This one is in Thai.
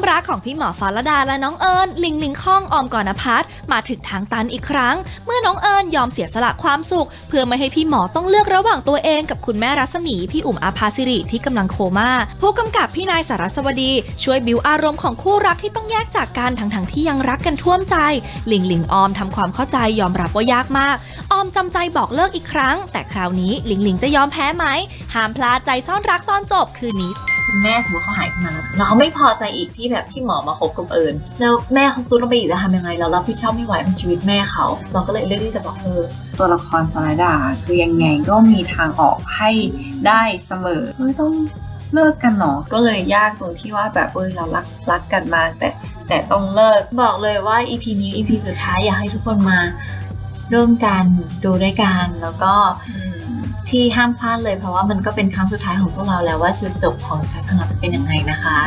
ความรักของพี่หมอฟ้าละดาและน้องเอิญลิงลิงข้องออมกรณพัฒมาถึงทางตันอีกครั้ง เมื่อน้องเอิญยอมเสียสละความสุข เพื่อไม่ให้พี่หมอต้องเลือกระหว่างตัวเองกับคุณแม่รัศมีพี่อุ๋มอาภาสิริที่กำลังโคม่าผู้กำกับพี่นายสารสวดี ช่วยบิวอารมณ์ของคู่รักที่ต้องแยกจากกันทั้งๆที่ยังรักกันท่วมใจลิงลิงออมทำความเข้าใจยอมรับว่ายากมาก ออมจำใจบอกเลิกอีกครั้ง แต่คราวนี้ลิงลิงจะยอมแพ้ไหมห้ามพลาดใจซ่อนรักตอนจบคืนนี้ คุณแม่สมมติเขาหายขึ้นมาแล้วแล้วเขาไม่พอใจอีกที่แบบพี่หมอมาคบกับเอิญแล้วแม่เขาซุดลงไปอีกจะทำยังไงเรารับผิดชอบไม่ไหวเป็นชีวิตแม่เขาเราก็เลยเลือกที่จะบอกเลิกตัวละครฟาราดาคือยังไงก็มีทางออกให้ได้เสมอไม่ต้องเลิกกันเนาะก็เลยยากตรงที่ว่าแบบเอ้ยเรารักรักกันมากแต่แต่ต้องเลิกบอกเลยว่า EP นี้ EP สุดท้ายอยากให้ทุกคนมาร่วมกันดูด้วยกันแล้วก็ ที่ห้ามพลาดเลยเพราะว่ามันก็เป็นครั้งสุดท้ายของพวกเราแล้วว่าจุดจบของจักสนับจะเป็นยังไงนะคะ